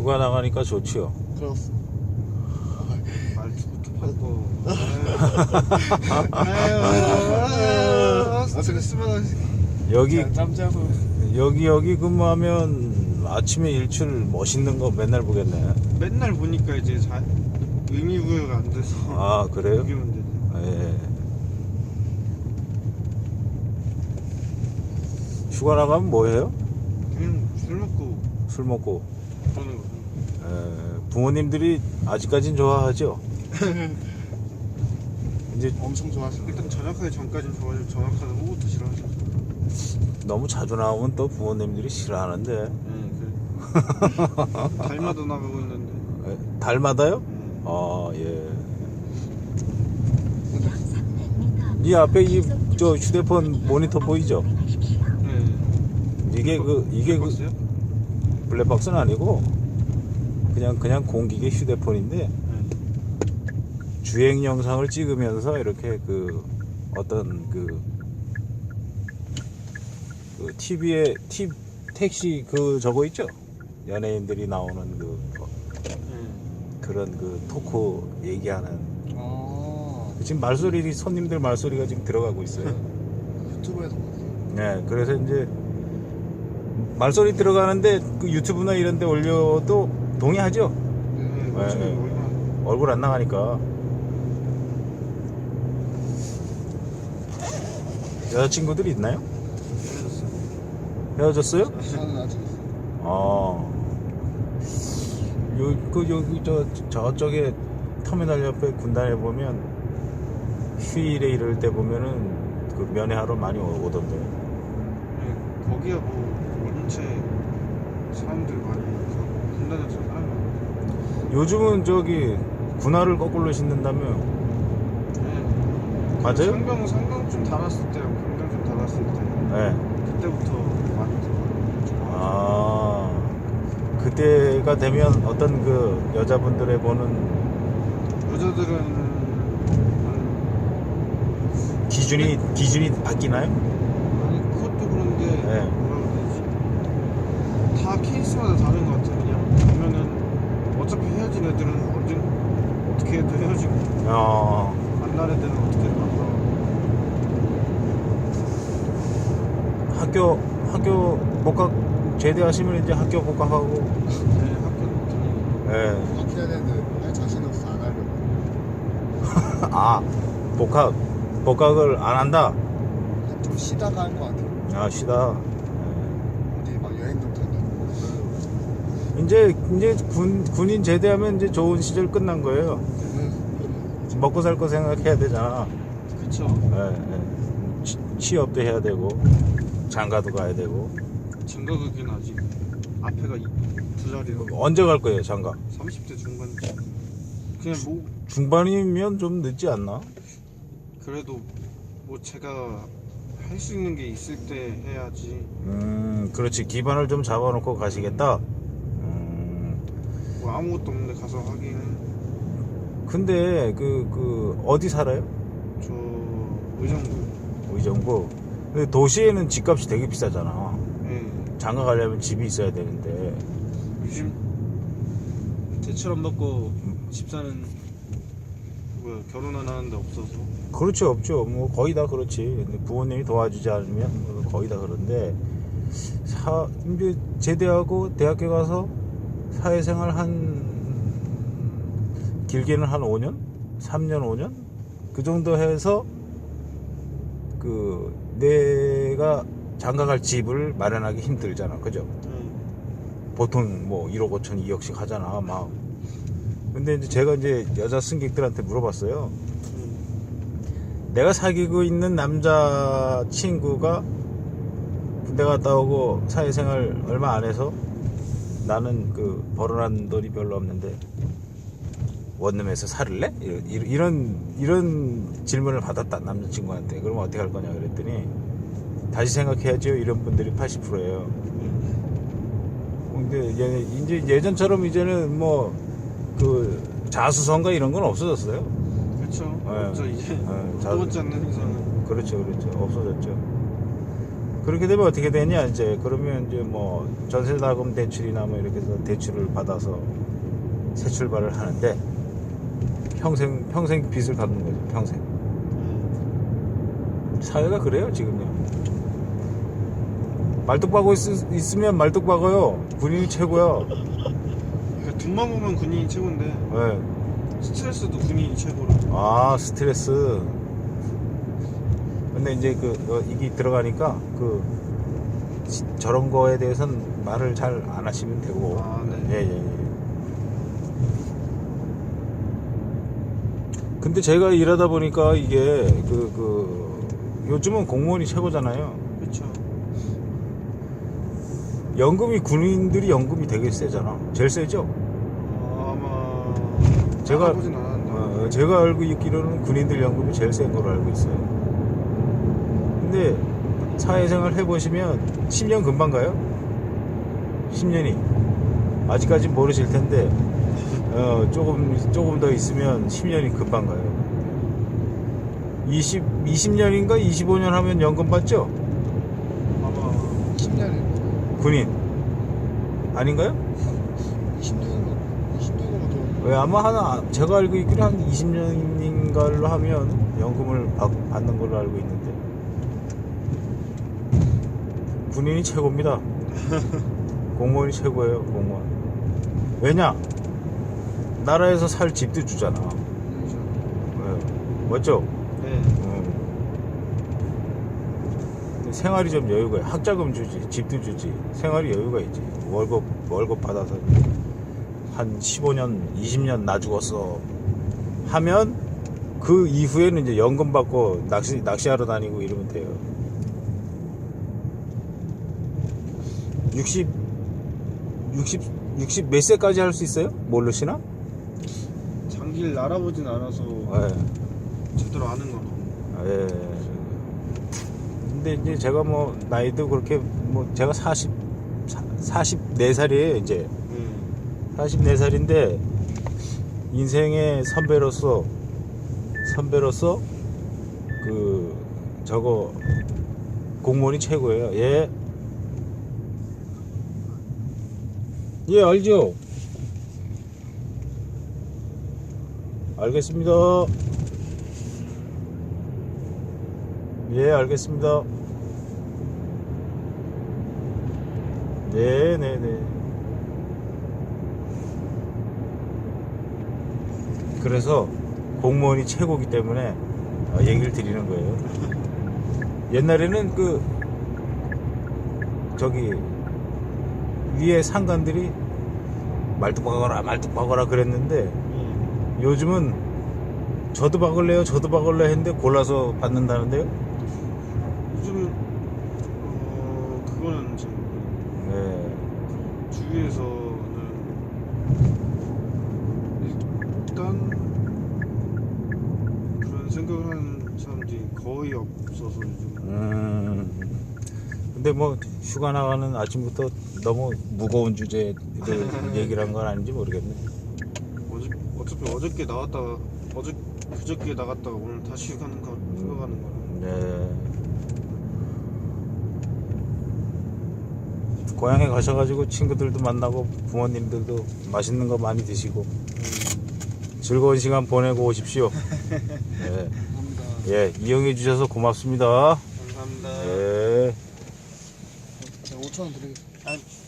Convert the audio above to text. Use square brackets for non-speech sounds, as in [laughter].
휴가 나가니까 좋지요. 그렇습니다. 말투부터 바꿔. 아유, 스트레스 받아. 여기. 여기 여기 근무하면 아침에 일출 멋있는 거 맨날 보겠네. 맨날 보니까 이제 자, 의미 부여가 안 돼서. 아 그래요? 문제지. 예. 휴가 나가면 뭐 해요? 그냥 술 먹고 술 먹고. 그러는 거죠. 예, 부모님들이 아직까진 좋아하죠. [laughs] 이제 엄청 좋아하시는 일단 전역하기 전까지는 좋아하죠. 전역하는 후부터 싫어하죠. 너무 자주 나오면 또 부모님들이 싫어하는데 네, 그 [laughs] 달마다 나가고 있는데. 예, 달마다요? 네. 아 예. 이 앞에 이 저 휴대폰 모니터 보이죠? 네. 이게 그 이게 그 봤어요? 블랙박스는 아니고 그냥 그냥 공기계 휴대폰인데 네. 주행 영상을 찍으면서 이렇게 그 어떤 그, 그 TV에 티, 택시 그 저거 있죠? 연예인들이 나오는 그 네. 그런 그 토크 얘기하는 아 지금 말소리 손님들 말소리가 지금 들어가고 있어요. [laughs] 유튜브에서 봤어요. 네, 그래서 이제 말소리 들어가는데 그 유튜브나 이런 데 올려도 동의하죠? 네. 네. 네. 얼마 얼굴 안 나가니까. 여자친구들이 있나요? 헤어졌어요. 헤어졌어요? 아. 요, 그, 여기, 저, 저쪽에 터미널 옆에 군단에 보면 휴일에 이럴 때 보면은 그 면회하러 많이 오- 오던데. 네, 거기야 뭐 원체 사람들이 많이 가서 군단에서 사람이 많아요. 요즘은 저기 군화를 거꾸로 신는다며. 네. 맞아요? 상병 상병 좀 달았을 때랑 병장 좀 달았을 때 네. 그때부터 많이 들어가요. 아. 그때가 되면 어떤 그 여자분들의 보는 여자들은 한 기준이, 기준이 바뀌나요? 아니 그것도 그런데 네. 뭐라 그래야 되지? 다 케이스마다 다른 것 같아. 그냥 보면은 어차피 헤어진 애들은 언젠 어떻게 해도 헤어지고 어, 만날 애들은 어떻게든 만나. 학교, 학교 복학 제대하시면 이제 학교 복학하고, 네, 학교. 예. 부탁해야 되는데 할 자신 없어 안 하려고. [laughs] 아, 복학, 복학을 안 한다? 좀 쉬다가 할 것 같아요. 아, 쉬다. 어디 막 여행 좀 다니고. 이제, 이제 군, 군인 제대하면 이제 좋은 시절 끝난 거예요. 음, 먹고 살 거 생각해야 되잖아. 그쵸. 예, 예. 취- 취업도 해야 되고, 장가도 가야 되고. 장가 가기는 아직 앞에가 이- 두 자리로 언제 갈 거예요, 장가? 30대 중반 그냥 뭐 중반이면 좀 늦지 않나? 그래도 뭐 제가 할 수 있는 게 있을 때 해야지 음, 그렇지. 기반을 좀 잡아놓고 가시겠다. 음, 뭐 아무것도 없는데 가서 하기는 근데 그, 그, 어디 살아요? 저 의정부 의정부. 근데 도시에는 집값이 되게 비싸잖아. 예 장가 가려면 집이 있어야 되는데. 요즘 대출 안 받고 집 사는 뭐야 결혼 안 하는데 없어서 그렇지, 없죠. 뭐, 거의 다 그렇지. 근데 부모님이 도와주지 않으면 뭐 거의 다 그런데, 사, 이제 제대하고 대학교 가서 사회생활 한, 길게는 한 5년? 3년, 5년? 그 정도 해서, 그, 내가 장가 갈 집을 마련하기 힘들잖아. 그죠? 예. 보통 뭐 1억 5천, 2억씩 하잖아. 막. 근데 이제 제가 이제 여자 승객들한테 물어봤어요. 예. 내가 사귀고 있는 남자 친구가 군대 갔다 오고 사회생활 얼마 안 해서 나는 그 벌어난 돈이 별로 없는데 원룸에서 살을래? 이런, 이런, 질문을 받았다 남자친구한테 그러면 어떻게 할 거냐 그랬더니 다시 생각해야죠 이런 분들이 80%예요 근데 예- 이제 예전처럼 이제는 뭐 그 자수성가 이런 건 없어졌어요 그렇죠 예. 없죠 이제 예, 자- 두 번째 않는 이상은 그렇죠, 그렇죠. 없어졌죠. 그렇게 되면 어떻게 되냐? 이제 그러면 이제 뭐 전세자금 대출이나 뭐 이렇게 해서 대출을 받아서 새 출발을 하는데 평생 평생 빚을 갚는 거죠 평생. 사회가 그래요 지금요. 말뚝박고 있, 있으면 말뚝박어요. 군인이 최고야. 그러니까 돈만 보면 군인이 최고인데 네. 스트레스도 군인이 최고로. 아 스트레스 근데 이제 그 어, 이게 들어가니까 그 시- 저런 거에 대해서는 말을 잘 안 하시면 되고 아, 네. 예, 예, 예. 근데 제가 일하다 보니까 이게 그, 그 요즘은 공무원이 최고잖아요 그렇죠. 연금이 군인들이 연금이 되게 세잖아 제일 세죠 어, 아마 제가-. 어, 제가 알고 있기로는 군인들 연금이 제일 센 걸로 알고 있어요. 근데 사회생활 해보시면 10년 금방 가요. 10년이. 아직까지 모르실 텐데, 어, 조금, 조금 더 있으면 10년이 금방 가요. 20, 20년인가 25년 하면 연금 받죠? 아마 10년에 군인. 아닌가요? 20년이면 20년이면 더왜 아마 하나 제가 알고 있기로 한 20년인가로 하면 연금을 받, 받는 걸로 알고 있는데 군인이 최고입니다. [laughs] 공무원이 최고예요. 공무원. 왜냐? 나라에서 살 집도 주잖아. 그렇죠. 왜? 맞죠? 네. 음. 생활이 좀 여유가 있- 학자금 주지 집도 주지 생활이 여유가 있지 월급 월급 받아서 한 15년 20년 나 죽었어 하면 그 이후에는 이제 연금 받고 낚시 낚시하러 다니고 이러면 돼요 60 60 60 몇 세까지 할 수 있어요? 모르시나? 장기를 알아보진 않아서 예. 제대로 아는 건 없네. 예. 근데 이제 제가 뭐 나이도 그렇게 뭐 제가 40 44살이에요 이제 네. 44살인데 인생의 선배로서 선배로서 그 저거 공무원이 최고예요. 예. 예, 알죠? 알겠습니다. 예, 알겠습니다. 네, 네, 네. 그래서 공무원이 최고기 때문에 어, 얘기를 드리는 거예요. [laughs] 옛날에는 그 저기 위에 상관들이 말뚝 박아라 말뚝 박아라 그랬는데 네. 요즘은 저도 박을래요 저도 박을래 했는데 골라서 받는다는데요. 요즘 어 그거는 좀 네. 주위에서는 일단 그런 생각을 하는 사람들이 거의 없어서 요즘 음. 근데 뭐 휴가 나가는 아침부터 너무 무거운 주제를 얘기를 한 건 아닌지 모르겠네. 어저, 어차피 어저께 나왔다가 어저 그저께 나갔다가 오늘 다시 가는 거 생각하는 거는 네. 고향에 가셔가지고 친구들도 만나고 부모님들도 맛있는 거 많이 드시고 즐거운 시간 보내고 오십시오. [laughs] 네. 감사합니다. 예, 이용해 주셔서 고맙습니다. 감사합니다. 예. 제